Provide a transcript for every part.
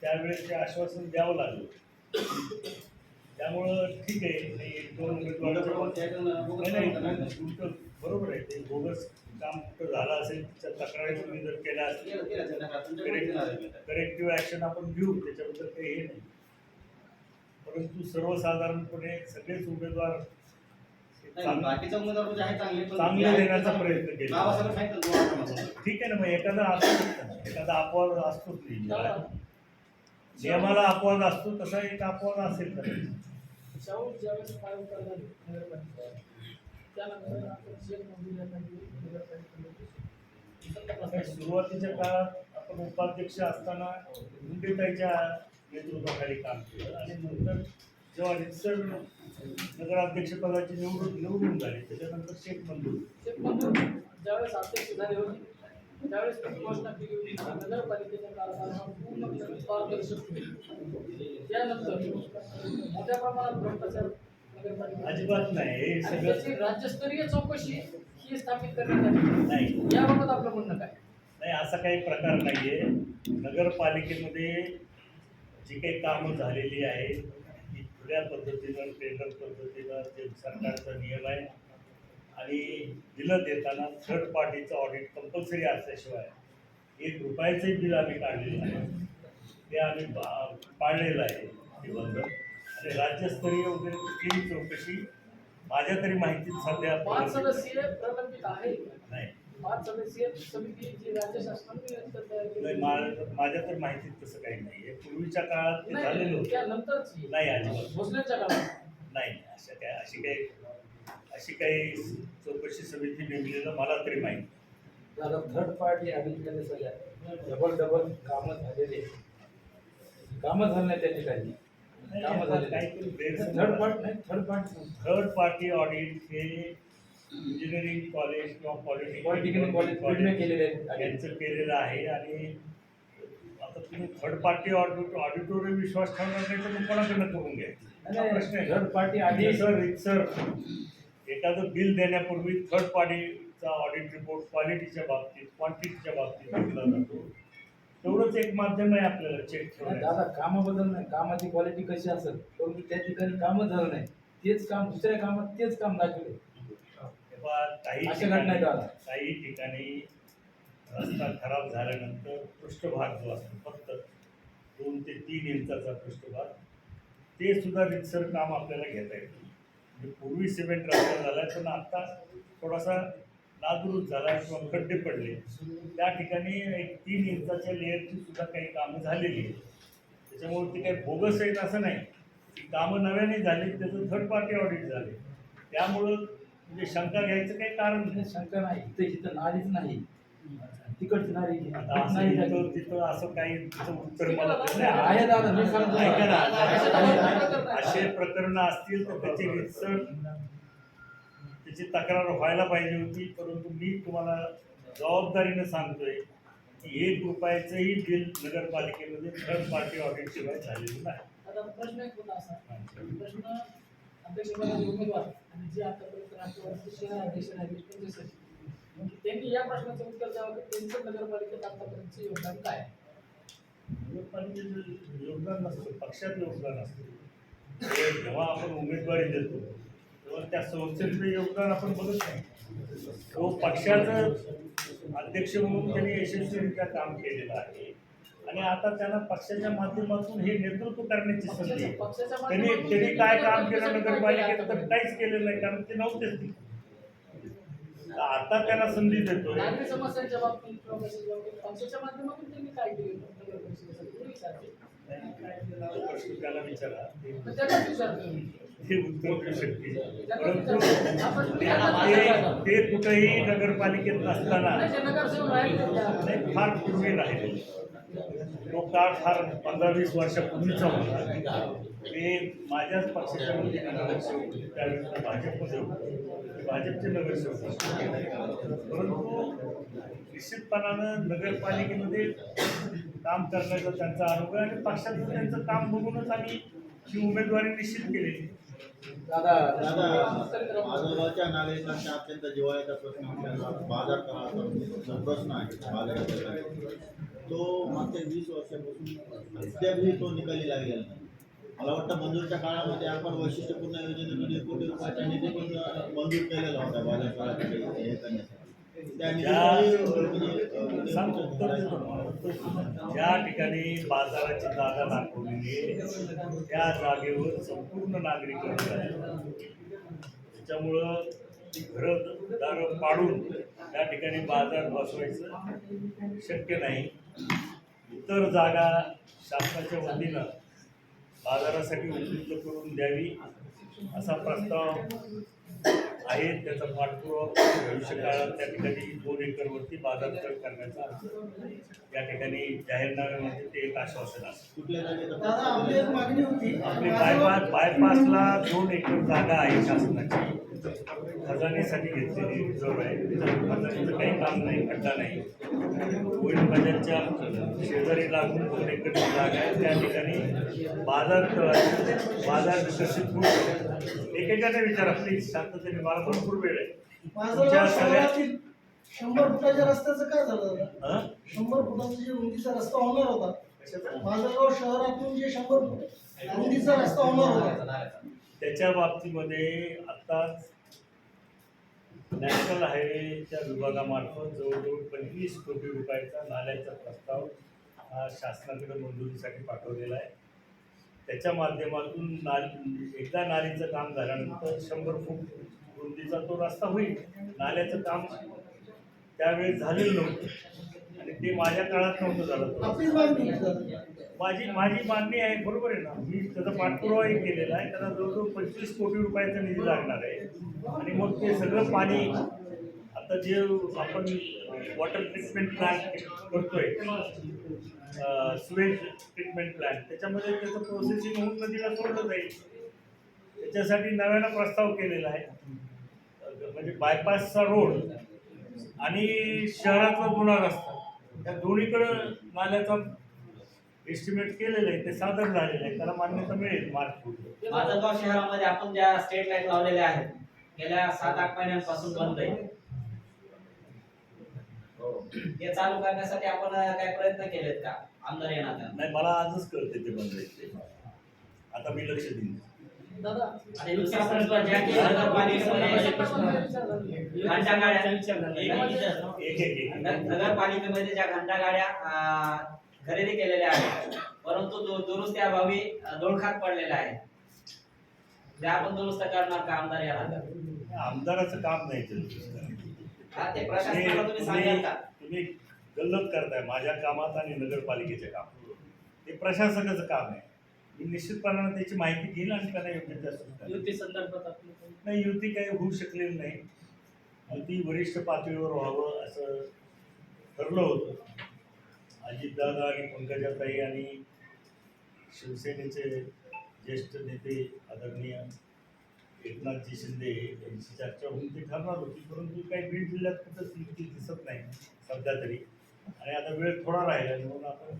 त्यावेळेस ते आश्वासन द्यावं लागलं. त्यामुळं ठीक आहे नाही दोन नाही नाही बरोबर आहे ते बोगस काम कुठं झालं असेल त्या तक्रारी तुम्ही जर केल्या असतील करेक्टिव्ह ॲक्शन आपण घेऊ त्याच्याबद्दल काही हे नाही. परंतु सर्वसाधारणपणे सगळेच उमेदवार चांग- बाकीचा उमेदवार म्हणजे आहे चांगले पण- चांगले देण्याचा प्रयत्न केला. ठीक आहे ना मग एखादा असतो एखादा अपवाद असतोच. नेहमी. नियमाला अपवाद असतो तसा एक अपवाद असेल तर. शाहू ज्यावेळेस नगरपालिका त्यानंतर आपण शेत सुरुवातीच्या काळात आपण उपाध्यक्ष असताना मुंडेताईच्या नेतृत्वाखाली काम केलं आणि नंतर जेव्हा रितसर नगराध्यक्षपदाची निवडून निवडून झाली त्याच्यानंतर शेख मंजूर ज्यावेळेस अध्यक्ष झाले होते त्यावेळेस त्यांनी घोषणा केली होती की नगरपालिकेचा कारभार पूर्णपणे पारदर्शक होईल त्यानंतर मोठ्या प्रमाणात भ्रष्टाचार नगरपालिका अजिबात नाही सगळं त्याची राज्यस्तरीय चौकशी ही स्थापित करण्यात आली. नाही. याबाबत आपलं म्हणणं काय? नाही असा काही प्रकार नाही आहे नगरपालिकेमध्ये जी काही कामं झालेली आहेत ती खुल्या पद्धतीनं टेंडर पद्धतीनं जे सरकारचा नियम आहे आणि दिलं देताना थर्ड पार्टीचं ऑडिट कंपल्सरी असल्याशिवाय एक रुपयाचंही बिल आम्ही काढलेलं आहे. ते आम्ही पाळलेलं आहे ते बंद आणि राज्यस्तरीय वगैरे कुठलीही चौकशी? माझ्या तरी माहितीत सध्या पाच सदस्यीय प्रलंबित आहे. नाही. पाच सदस्यीय समिती जी राज्य शासनाने तयार केली. नाही, मा- माझ्या तर माहितीत तसं काही नाही आहे. पूर्वीच्या काळात ते झालेलं नाही होतं नाही अजिबात. भोसलेच्या काळात. नाही नाही, अशा काय अशी काही अशी काही चौकशी समिती नेमलेलं मला तरी माहिती दादा थर्ड पार्टी आढळलेले सगळ्या डबल डबल कामं झालेले कामं झालं नाही त्या ठिकाणी. कामं गैरसमज थर्ड पार्ट नाही third part third party audit हे इंजिनिअरिंग कॉलेज किंवा पॉलिटिकल कॉलेज केलेले यांचं केलेलं आहे आणि आता तुम्ही थर्ड पार्टी ऑडिट ऑडिटोरियम विश्वास ठेवणार नाही तर कोणाकडनं करून हा प्रश्न आहे. थर्ड पार्टी आधी सर सर एखादं बिल देण्यापूर्वी थर्ड पार्टीचा ऑडिट रिपोर्ट क्वालिटीच्या बाबतीत क्वांटिटीच्या बाबतीत घेतला जातो. तेवढंच एक माध्यम आहे आपल्याला चेक दादा कामाबद्दल नाही. कामाची क्वालिटी कशी असेल? परंतु त्या ठिकाणी कामं झालं नाही. तेच काम दुसऱ्या कामात तेच काम दाखवले काही ठिकाणी. काही ठिकाणी रस्ता खराब झाल्यानंतर पृष्ठभाग जो असतो फक्त दोन ते तीन इंचाचा पृष्ठभाग ते सुद्धा रितसर काम आपल्याला घेता येतं. म्हणजे पूर्वी सिमेंट रस्ता झाला पण आता थोडासा नादुरुस्त झाला किंवा खड्डे पडले. त्या ठिकाणी एक तीन इंचाच्या लेअरची सुद्धा काही कामं झालेली आहेत. त्याच्यामुळे ते काही बोगस आहेत असं नाही. ती कामं नव्याने झाली त्याचं थर्ड पार्टी ऑडिट झाले. त्यामुळं म्हणजे शंका घ्यायचं काही कारण नाही. शंका नाही. इथं इथं नालीच नाही. तिकडची तिथं असं काही तिथं उत्तर मला देत नाही, नाही. आहे दादा मी सांगतो. ऐका ना, आहे. असे प्रकरण असतील तर त्याची रितसर त्याची तक्रार व्हायला पाहिजे होती परंतु मी तुम्हाला जबाबदारीनं सांगतोय की एक रुपयाचंही बिल नगरपालिकेमध्ये थर्ड पार्टी ऑडिट शिवाय झालेलं नाही. आता प्रश्न एक होता असा. प्रश्न अध्यक्षपदाचे उमेदवार आणि जे आतापर्यंत राष्ट्रवादीचे शहर अध्यक्ष राहिले त्यांच्यासाठी त्यांनी या प्रश्नाचं उत्तर द्यावं की त्यांचं नगरपालिकेत आतापर्यंतचं योगदान काय? नगरपालिकेचं योगदान नसतं पक्षात योगदान असतं जेव्हा आपण उमेदवारी देतो तेव्हा त्या संस्थेचं योगदान आपण बघत नाही तो पक्षाचं अध्यक्ष म्हणून त्यांनी यशस्वीरित्या काम केलेलं आहे आणि आता त्यांना पक्षाच्या माध्यमातून हे नेतृत्व करण्याची संधी त्यांनी त्यांनी काय काम केलं नगरपालिकेत तर? काहीच केलेलं नाही कारण ते नव्हतेच आता त्यांना संधी देतोय? नागरी समस्यांच्या बाबतीत किंवा कशाच्या बाबतीत पक्षाच्या माध्यमातून त्यांनी काय केलं? नगर परिषदेसाठी हे विचारते. तो प्रश्न त्याला विचारा. ते- पण त्यालाच विचारतो मी. ते उत्तर देऊ शकतील त्यालाच परंतु ते कुठेही नगरपालिकेत नसताना फार पूर्वी राहिले. तो काळ फार पंधरा वीस वर्षापूर्वीचा होता. ते माझ्याच पक्षाच्या वतीने नगरसेवक त्यावेळेस भाजपमध्ये होते. भाजपचे नगरसेवक परंतु निश्चितपणानं नगरपालिकेमध्ये काम करण्याचा त्यांचा अनुभव आणि पक्षाचं त्यांचं काम बघूनच आम्ही ही उमेदवारी निश्चित केलेली. दादा दादा आजोबाच्या नागरिकांचा अत्यंत जिवाळ्याचा प्रश्न असलेला बाजार करायचा प्रश्न आहे बाजाराचा. तो मागच्या वीस वर्षापासून अद्यापही तो निकाली लागलेला नाही. मला वाटतं मंजूरच्या काळामध्ये आपण वैशिष्ट्यपूर्ण योजनेमध्ये कोटी रुपयाचा निधी पण मंजूर केलेला होता हे करण्यासाठी. त्या निधीचंही, म्हणजे. ज्या ठिकाणी बाजाराची जागा दाखवलेली आहे त्या जागेवर संपूर्ण नागरिकरण झाले त्याच्यामुळं ती घरं दारं पाडून त्या ठिकाणी बाजार बसवायचं शक्य नाही. इतर जागा शासनाच्या वतीनं बाजारासाठी उपलब्ध करून द्यावी असा प्रस्ताव आहे त्याचा पाठपुरावा भविष्य काळात त्या ठिकाणी दोन एकरवरती बाजार करण्याचा या ठिकाणी जाहीरनाम्यामध्ये ते एक आश्वासन होती. आपली बायपास बायपासला दोन एकर जागा आहे शासनाची. खजानेसाठी घेतलेली रिझर्व आहे खजानेचं काही काम नाही खड्डा नाही होईल बजाजच्या शेजारी लागून एकरची जागा आहे त्या ठिकाणी बाजार बाजार विकसित होऊ शकतो. एकेकाने विचारा प्लीज शांततेने मला भरपूर वेळ आहे शंभर फुटाच्या रस्त्याचं काय झालं? शंभर फुटाचा जे रुंदीचा रस्ता होणार होता? माझं शहरातून जे शंभर फूट रुंदीचा रस्ता होणार होता त्याच्या बाबतीमध्ये आत्ताच नॅशनल हायवेच्या विभागामार्फत जवळजवळ पंचवीस कोटी रुपयाचा नाल्याचा प्रस्ताव हा शासनाकडे मंजुरीसाठी पाठवलेला आहे. त्याच्या माध्यमातून नाल एकदा नालीचं काम झाल्यानंतर शंभर फूट रुंदीचा तो रस्ता होईल. नाल्याचं काम त्यावेळेस झालेलं नव्हतं. आणि ते माझ्या काळात नव्हतं झालं. माझी माझी मागणी आहे बरोबर आहे ना? मी त्याचा पाठपुरावाही केलेला आहे. त्याला जवळजवळ पंचवीस कोटी रुपयाचा निधी लागणार आहे. आणि मग ते सगळं पाणी आता जे आपण वॉटर ट्रीटमेंट प्लांट करतोय स्वेज ट्रीटमेंट प्लांट त्याच्यामध्ये त्याचं प्रोसेसिंग होऊन नदीला सोडलं जाईल. त्याच्यासाठी नव्यानं प्रस्ताव केलेला आहे. म्हणजे बायपासचा रोड आणि शहरातला गुन्हा रस्ता. त्या दोन्हीकडं नाल्याचा एस्टिमेट केलेलं आहे ते सादर झालेलं आहे त्याला मान्यता मिळेल मार्च पुढे. माझगाव शहरामध्ये आपण ज्या स्ट्रीट लाइट लावलेल्या आहेत गेल्या सात आठ महिन्यांपासून बंद आहे. हे. चालू करण्यासाठी आपण काय प्रयत्न केलेत का? आमदार येणार नाही मला आजच कळते ते बंद आहे ते. आता मी लक्ष देईन. दादा आणि दुसरा प्रश्न ज्या की नगरपालिकेमध्ये घंटा गाड्या. एक एक एक एक नगरपालिकेमध्ये ज्या घंटा गाड्या खरेदी केलेल्या आहेत. परंतु दु- दुरुस्त्याअभावी अं, दोडखात पडलेल्या आहेत त्या आपण दुरुस्त करणार का आमदार येणार आमदाराचं काम नाही ते हा ते प्रशासनाला तुम्ही सांगाल का? तुम्ही गल्लत करताय माझ्या कामात आणि नगरपालिकेच्या कामात. ते प्रशासनाचं काम आहे. मी निश्चितपणाने त्याची माहिती घेईल आणि त्यांना योग्य त्या. युती संदर्भात नाही युती काही होऊ शकलेली नाही. युती वरिष्ठ पातळीवर व्हावं असं ठरलं होतं. अजितदादा आणि पंकजाताई आणि शिवसेनेचे ज्येष्ठ नेते आदरणीय एकनाथजी शिंदे यांची चर्चा होऊन ती ठरणार होती परंतु काही बीड जिल्ह्यात कुठंच युती दिसत नाही सध्या तरी. आणि आता वेळ थोडा राहिला म्हणून आपण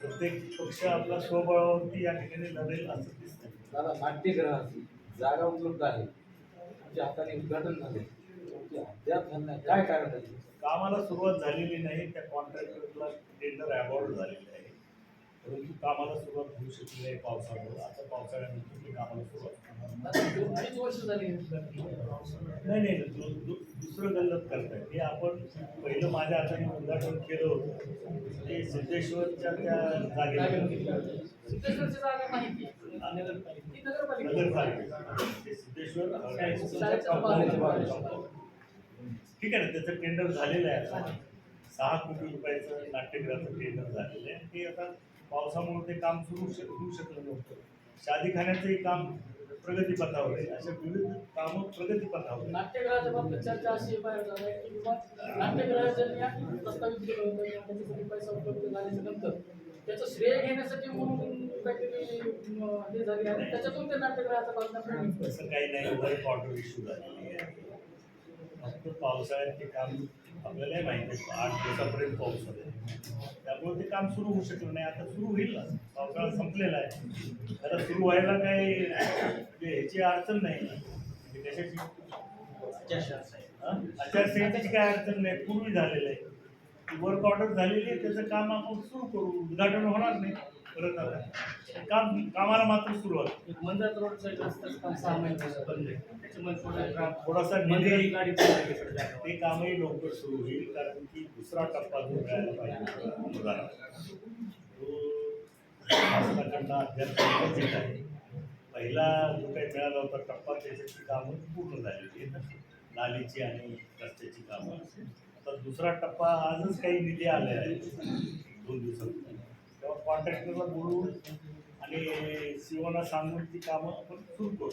प्रत्येक पक्ष आपला स्वबळावरती या ठिकाणी लढेल असं दिसतंय. दादा नाट्यग्रहाची जागा उपलब्ध आहे. तुमच्या हाताने उद्घाटन झाले. अद्याप झालं काय कारण आहे? कामाला सुरुवात झालेली नाही त्या कॉन्ट्रॅक्टरला टेंडर अवॉर्ड झालेलं आहे. परंतु कामाला सुरुवात होऊ शकली आहे पावसामुळे. आता पावसाळ्यानंतर ते कामाला सुरुवात अडीच वर्ष झाली नाही नाही दुसरं गल्लत करताय. हे आपण पहिलं माझ्या हाताने उद्घाटन केलं होतं. ते सिद्धेश्वरच्या त्या जागेला सिद्धेश्वरची जागा माहिती आहे. नगरपालिका सिद्धेश्वर. ठीक आहे ना त्याचं टेंडर झालेलं आहे आता. सहा कोटी रुपयाचं नाट्यगृहाचं टेंडर झालेलं आहे. ते आता पावसामुळे ते काम सुरू शक होऊ शकलं नव्हतं. शादीखान्याचंही काम प्रगतीपथावर आहे. अशा विविध कामं प्रगतीपथावर. नाट्यगृहाच्या बाबतीत चर्चा अशी बाहेर झाली आहे की बाबा नाट्यगृहाचं या प्रस्तावित केलं होतं किंवा त्याच्यासाठी पैसा उपलब्ध झाल्याच्यानंतर त्याचं श्रेय घेण्यासाठी म्हणून काहीतरी हे झाले आणि त्याच्यातून ते नाट्यगृहाचा आलं. तसं काही नाही. वर्क ऑर्डर इश्यू झालेली आहे. फक्त पावसाळ्यात ते काम आपल्यालाही माहिती आहे आठ दिवसापर्यंत पाऊस होते. त्यामुळे ते काम सुरू होऊ शकलं नाही. आता सुरू होईल ना. पावसाळा संपलेला आहे. आता सुरू व्हायला काही म्हणजे ह्याची अडचण नाही. म्हणजे कशाची आचारसंहितेची काय अडचण नाही. पूर्वी झालेलं आहे. वर्क ऑर्डर झालेली आहे. त्याचं काम आपण सुरू करू. उद्घाटन होणार नाही. परत आता काम कामाला मात्र सुरुवात. मंदात रोडचं रस्त्याचं काम सहा महिन्यापासून बंद आहे त्याच्यामध्ये थोडं ग्राम थोडासा निधी गाडी पण आहे तिकडे जायला. ते कामही लवकर सुरू होईल कारण की दुसरा टप्पा जो मिळायला पाहिजे तो शासनाकडनं अद्याप आहे पहिला जो काही मिळाला होता टप्पा त्याच्याची कामं पूर्ण झालेली आहेत नालीची आणि रस्त्याची कामं. आता दुसरा टप्पा आजच काही निधी आले आहे. दोन दिवसात तेव्हा कॉन्ट्रॅक्टरला बोलवून आणि सीओना सांगून ती कामं आपण सुरू करू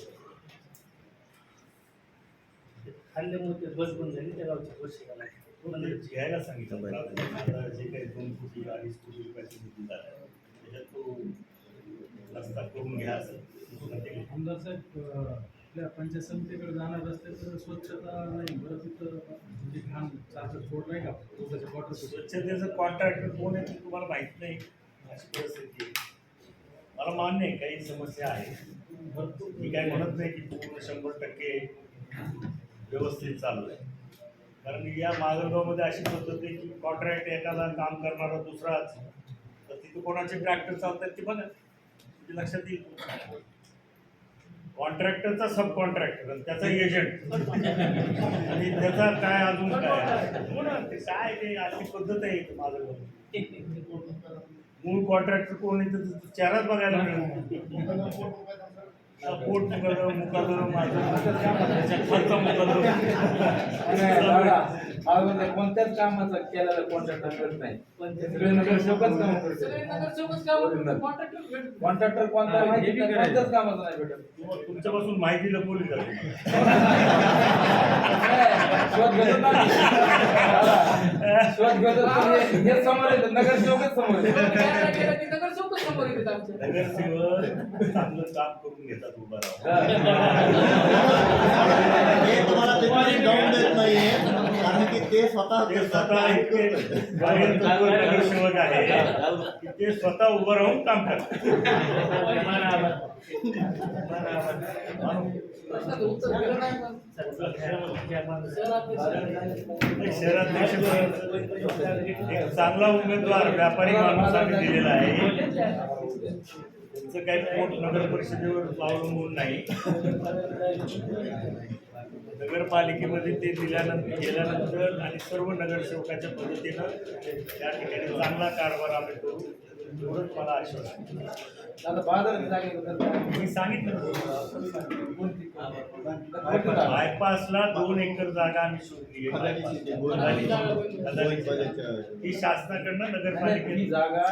खाल्ल्यामुळे ते बस बंद झाली त्या गावची बस शिकायला म्हणजे घ्यायला सांगितलं. आता जे काही दोन कोटी अडीच कोटी रुपयाची निधी झाला त्याच्यात तो रस्ता करून घ्या असं. आमदार साहेब आपल्या पंचायत समितीकडे जाणार रस्त्याचं स्वच्छता नाही बरं तिथं म्हणजे घाण सारखं सोड नाही का? स्वच्छतेचं कॉन्ट्रॅक्टर कोण आहे ते तुम्हाला माहीत नाही. अशी परिस्थिती आहे. मला मान्य आहे काही समस्या आहे मी काय म्हणत नाही की पूर्ण शंभर टक्के व्यवस्थित चालू आहे. कारण या माजलगावमध्ये अशी पद्धत आहे की कॉन्ट्रॅक्ट एखादा काम करणारा दुसराच तर तिथे कोणाचे ट्रॅक्टर चालतात ते बघा. ते लक्षात येईल. कॉन्ट्रॅक्टरचा सब कॉन्ट्रॅक्टर आणि त्याचा एजंट आणि त्याचा काय अजून काय काय ते अशी पद्धत आहे माझं मूळ कॉन्ट्रॅक्टर कोण आहे तर चेहराच बघायला मिळेल. पोट मुकादं मुकादं माझा खर्च मुकादं अगोदर कोणत्याच कामाचा केलेला कॉन्ट्रॅक्टर करत नाही. पण ते सगळे नगरसेवकच काम करतात कॉन्ट्रॅक्टर कोणता माहिती नाही, कोणत्याच कामाचा नाही भेटत. किंवा तुमच्यापासून माहिती लपवली जाते. शोध घेतो ना शोध घेतो पण हे- हे समोर येतं नगरसेवकच समोर येतं नगरसेवक चांगलं काम करून घेतात उभा राहून. हे. तुम्हाला जाऊन देत नाहीये. कारण की ते स्वतः ते स्वतः इतके नगरसेवक आहे. की ते स्वतः उभं राहून काम करतात. पण. एक शहराध्यक्ष एक चांगला उमेदवार व्यापारी माणूस आम्ही दिलेला आहे. काही पोट नगर परिषदेवर अवलंबून नाही. नगरपालिकेमध्ये ते दिल्यानंतर गेल्यानंतर आणि सर्व नगरसेवकाच्या पद्धतीनं त्या ठिकाणी चांगला कारभार आम्ही करू एवढंच मला आश्वासन? मी सांगितलं? बायपासला दोन एकर जागा आम्ही शोधली ही शासनाकडनं नगरपालिकेने जागा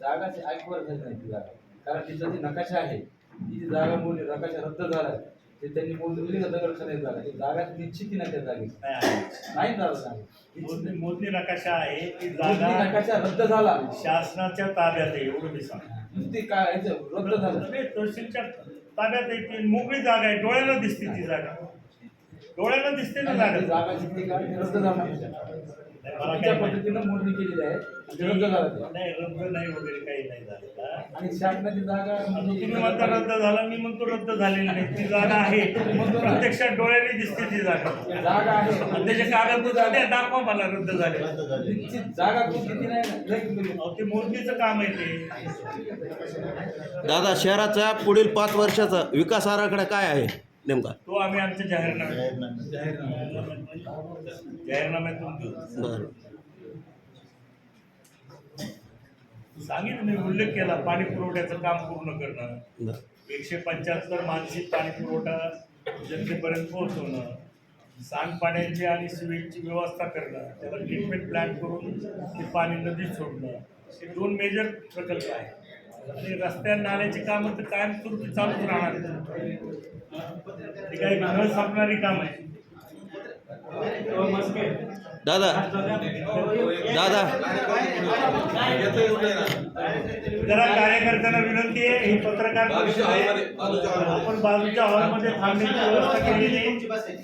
जागा ऐकवर झाली नाही ती जागा. कारण तिचा जी नकाशा आहे ती जागा मोडली नकाशा रद्द झाला आहे. ते त्यांनी मोजली का दगडखान्यात जागा ती जागा निश्चिती नाही त्या जागेची नाही. आहे. झालं जागा. मोजणी मोजणी नकाशा आहे. ती जागा नकाशा रद्द झाला. शासनाच्या ताब्यात आहे एवढं मी सांगतो. नुसती काय ह्याचं रद्द झालं. तहसीलच्या ताब्यात आहे ती मोकळी जागा आहे डोळ्याला दिसते ती जागा. डोळ्याला दिसते ना ती जागा. जागा जितकी काय ती रद्द झाला. माहिती पद्धतीनं मोजणी केलेली आहे. रद्द झाला ते. नाही रद्द नाही वगैरे काही नाही झालेला आणि शासनाची जागा म्हणजे तुम्ही म्हणता रद्द झाला मी म्हणतो रद्द झालेली नाही. ती जागा आहे. प्रत्यक्षात डोळ्याने दिसते ती जागा. जागा आहे. त्याचे कागदपत्र द्या, दाखवा मला रद्द झाले. रद्द झाली. निश्चित जागा किती नाही. ना, लय ते मोजणीचं काम आहे ते. दादा शहराचा पुढील पाच वर्षाचा विकास आराखडा काय आहे? नेमका? तो आम्ही आमच्या जाहीरनाम्यात जाहीरनामा. जाहीरनाम्यातून बरं. सांगितलं मी उल्लेख केला पाणी पुरवठ्याचं काम पूर्ण करणं. एकशे पंच्याहत्तर मानसिक पाणी पुरवठा जनतेपर्यंत पोहोचवणं. सांडपाण्याची आणि सिवेजची व्यवस्था करणं. त्याला ट्रीटमेंट प्लॅन करून ते पाणी नदीत सोडणं. हे दोन मेजर प्रकल्प आहेत. आणि रस्त्या नाल्याची कामं तर कायमस्वरूपी चालूच राहणार. ती काही न संपणारी काम आहे दादा दादा जरा कार्यकर्त्यांना विनंती आहे ही पत्रकार. आपण बाजूच्या हॉलमध्ये थांबण्याची व्यवस्था केलेली आहे.